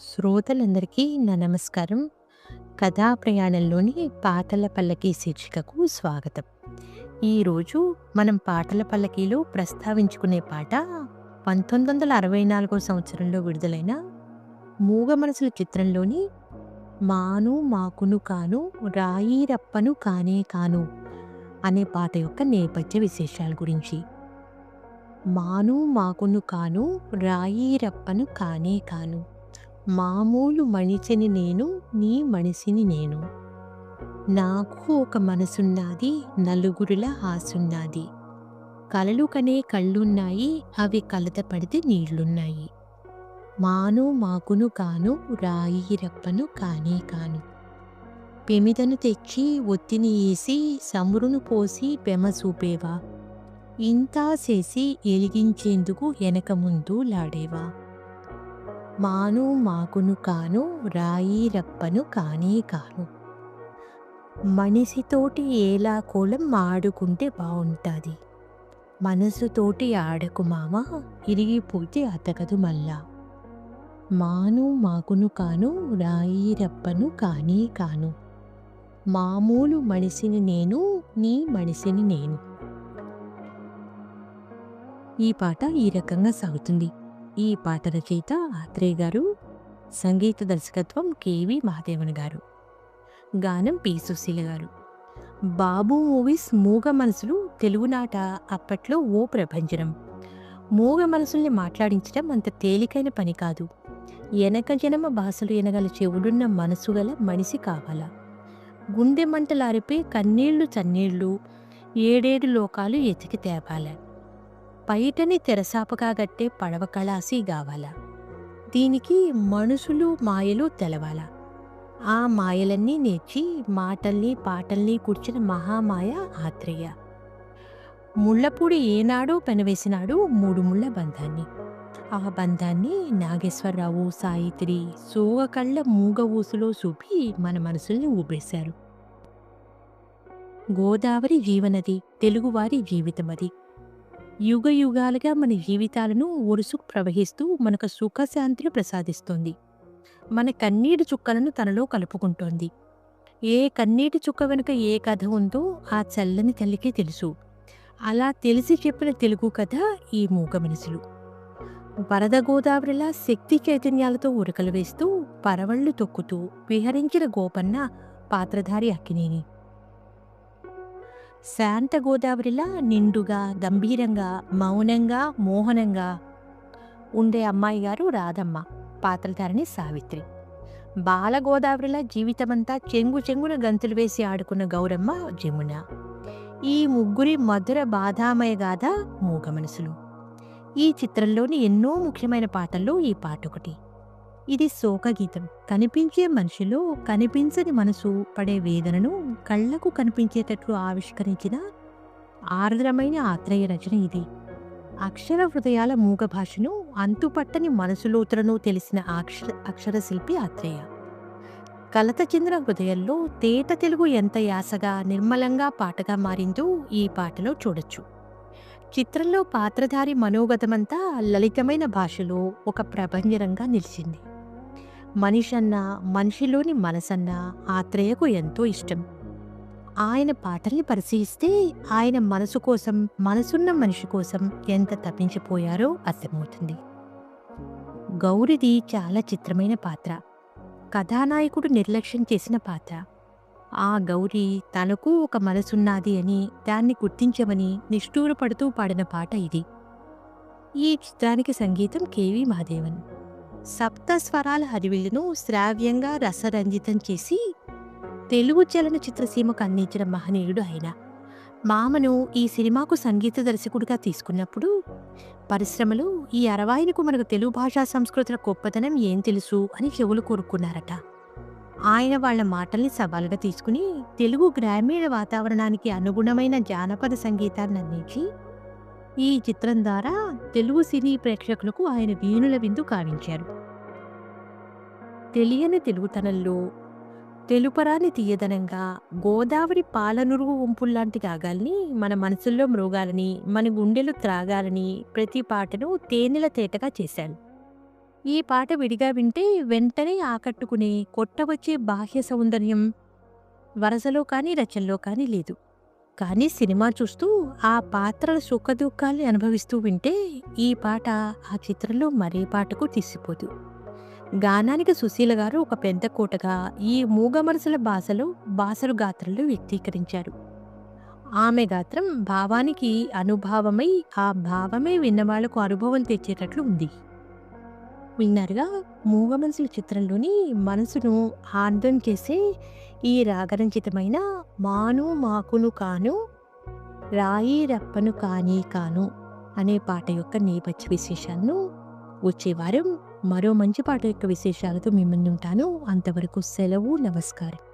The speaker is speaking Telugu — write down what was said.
శ్రోతలందరికీ నా నమస్కారం. కథా ప్రయాణంలోని పాటల పల్లకి శీర్షికకు స్వాగతం. ఈరోజు మనం పాటల పల్లకీలో ప్రస్తావించుకునే పాట 1964 సంవత్సరంలో విడుదలైన 'మూగ మనసుల చిత్రంలోని 'మాను మాకును కాను రాయి రప్పను కానే కాను' అనే పాట యొక్క నేపథ్య విశేషాల గురించి. మాను మాకును కాను రాయి రప్పను కానే కాను మామూలు మనిషిని నేను నీ మనిషిని నేను. నాకు ఒక మనసున్నాది నలుగురిలా ఆసున్నాది కలలు కనే కళ్ళున్నాయి అవి కలత పడితే నీళ్ళున్నాయి. మాను మాకును కాను రాయి రప్పను కానే కాను. పెమిదను తెచ్చి ఒత్తిని వేసి సమురును పోసి పెమ చూపేవా? ఇంతా చేసి ఎలిగించేందుకు వెనక ముందు లాడేవా? మాను మాకును కాను రాయి రప్పను కానే కాను. మనిషితోటి ఏలా కోలం ఆడుకుంటే బాగుంటుంది మనసుతోటి ఆడకు మామ ఇరిగిపోతే అతకదు మళ్ళా. మాను మాకును కాను రాయి రప్పను కానే కాను. మామూలు మనిషిని నేను నీ మనిషిని నేను. ఈ పాట ఈ రకంగా సాగుతుంది. ఈ పాత రచయిత ఆత్రేయ గారు సంగీత దర్శకత్వం కేవి మహాదేవన్ గారు. గానం పి. సుశీల గారు. బాబు మూవీస్ మూగ మనసులు తెలుగునాట అప్పట్లో ఓ ప్రభంజనం. మూగ మనసుల్ని మాట్లాడించడం అంత తేలికైన పని కాదు. ఎనక జనమ భాషలు ఎనగల చెవుడున్న మనసు గల మనిషి కావాలా. గుండె మంటలారిపే కన్నీళ్ళు చన్నీళ్ళు ఏడేడు లోకాలు ఎతికి తేపాల. పైటని తెరసాపగా గట్టే పడవ కళాసి గావాల. దీనికి మనుషులు మాయలు తెలవాల. ఆ మాయలన్నీ నేర్చి మాటల్ని పాటల్ని కూర్చిన మహామాయ ఆత్రేయ. ముళ్ళపూడి ఏనాడో పెనవేసినాడు మూడు ముళ్ళ బంధాన్ని. ఆ బంధాన్ని నాగేశ్వరరావు సాయిత్రి సోగకళ్ళ మూగ ఊసులో చూపి మన మనసుల్ని ఊపేశారు. గోదావరి జీవనది తెలుగువారి జీవితమది. యుగ యుగాలుగా మన జీవితాలను ఒరుసుకు ప్రవహిస్తూ మనకు సుఖశాంతిని ప్రసాదిస్తుంది. మన కన్నీటి చుక్కలను తనలో కలుపుకుంటోంది. ఏ కన్నీటి చుక్క వెనుక ఏ కథ ఉందో ఆ చల్లని తల్లికి తెలుసు. అలా తెలిసి చెప్పిన తెలుగు కథ ఈ మూగ మనసులు. వరద గోదావరిలా శక్తి చైతన్యాలతో ఉరకలు వేస్తూ పరవళ్ళు తొక్కుతూ విహరించిన గోపన్న పాత్రధారి అక్కినేని. శాంత గోదావరిలా నిండుగా గంభీరంగా మౌనంగా మోహనంగా ఉండే అమ్మాయి గారు రాధమ్మ పాత్రధారిణి సావిత్రి. బాలగోదావరిలా జీవితమంతా చెంగు చెంగున గంతులు వేసి ఆడుకున్న గౌరమ్మ జమున. ఈ ముగ్గురి మధుర బాధామయ గాథ మూగ మనసులు ఈ చిత్రంలోని ఎన్నో ముఖ్యమైన పాటల్లో ఈ పాట ఒకటి ఇది శోకగీతం కనిపించే మనిషిలో కనిపించని మనసు పడే వేదనను కళ్ళకు కనిపించేటట్లు ఆవిష్కరించిన ఆర్ద్రమైన ఆత్రేయ రచన ఇది. అక్షర హృదయాల మూగ భాషను అంతుపట్టని మనసులోతులను తెలిసిన అక్షర అక్షర శిల్పి ఆత్రేయ. కలత చెందిన హృదయంలో తేట తెలుగు ఎంత యాసగా నిర్మలంగా పాటగా మారిందో ఈ పాటలో చూడొచ్చు. చిత్రంలో పాత్రధారి మనోగతమంతా లలితమైన భాషలో ఒక ప్రభంజనంగా నిలిచింది. మనిషన్నా మనిషిలోని మనసన్నా ఆత్రేయకు ఎంతో ఇష్టం. ఆయన పాటల్ని పరిశీలిస్తే ఆయన మనసు కోసం మనసున్న మనిషి కోసం ఎంత తప్పించిపోయారో అర్థమవుతుంది. గౌరిది చాలా చిత్రమైన పాత్ర. కథానాయకుడు నిర్లక్ష్యం చేసిన పాత్ర. ఆ గౌరి తనకు ఒక మనసున్నది అని దాన్ని గుర్తించమని నిష్ఠూరపడుతూ పాడిన పాట ఇది. ఈ చిత్రానికి సంగీతం కేవీ మహాదేవన్. సప్త స్వరాల హరివిల్లును శ్రావ్యంగా రసరంజితం చేసి తెలుగు చలనచిత్ర సీమకు అందించిన మహనీయుడు ఆయన. మామను ఈ సినిమాకు సంగీత దర్శకుడిగా తీసుకున్నప్పుడు పరిశ్రమలో ఈ అరవాయినకు మనకు తెలుగు భాషా సంస్కృతుల గొప్పతనం ఏం తెలుసు అని చెవులు కోరుకున్నారట ఆయన వాళ్ళ మాటల్ని సవాలుగా తీసుకుని తెలుగు గ్రామీణ వాతావరణానికి అనుగుణమైన జానపద సంగీతాన్ని అందించి ఈ చిత్రం ద్వారా తెలుగు సినీ ప్రేక్షకులకు ఆయన వీణుల విందు కావించారు. తెలియని తెలుగుతనంలో తెలుపరాని తీయదనంగా గోదావరి పాలనురుగు వంపుల్లాంటి కాగాల్ని మన మనసుల్లో మృగాలని మన గుండెలు త్రాగాలని ప్రతి పాటను తేనెల తేటగా చేశాను ఈ పాట విడిగా వింటే వెంటనే ఆకట్టుకునే కొట్టవచ్చే బాహ్య సౌందర్యం వరసలో కానీ రచనలో కానీ లేదు. కానీ సినిమా చూస్తూ ఆ పాత్రల సుఖదుఖాలు అనుభవిస్తూ వింటే ఈ పాట ఆ చిత్రంలో మరే పాటకు తీసిపోదు. గానానికి సుశీల గారు ఒక పెద్ద కోటగా ఈ మూగమరుసల భాషలో బాసరు గాత్రలు వ్యక్తీకరించారు. ఆమె గాత్రం భావానికి అనుభావమై ఆ భావమే విన్నవాళ్ళకు అనుభవం తెచ్చేటట్లు ఉంది. విన్నారుగా? మూగ మనసుల చిత్రంలోని మనసును ఆర్ధం చేసే ఈ రాగరంజితమైన మాను మాకును కాను రాయి రప్పను కాని కాను అనే పాట యొక్క నేపథ్య విశేషాలను వచ్చే వారం మరో మంచి పాట యొక్క విశేషాలతో మిమ్మల్ని ఉంటాను. అంతవరకు సెలవు నమస్కారం.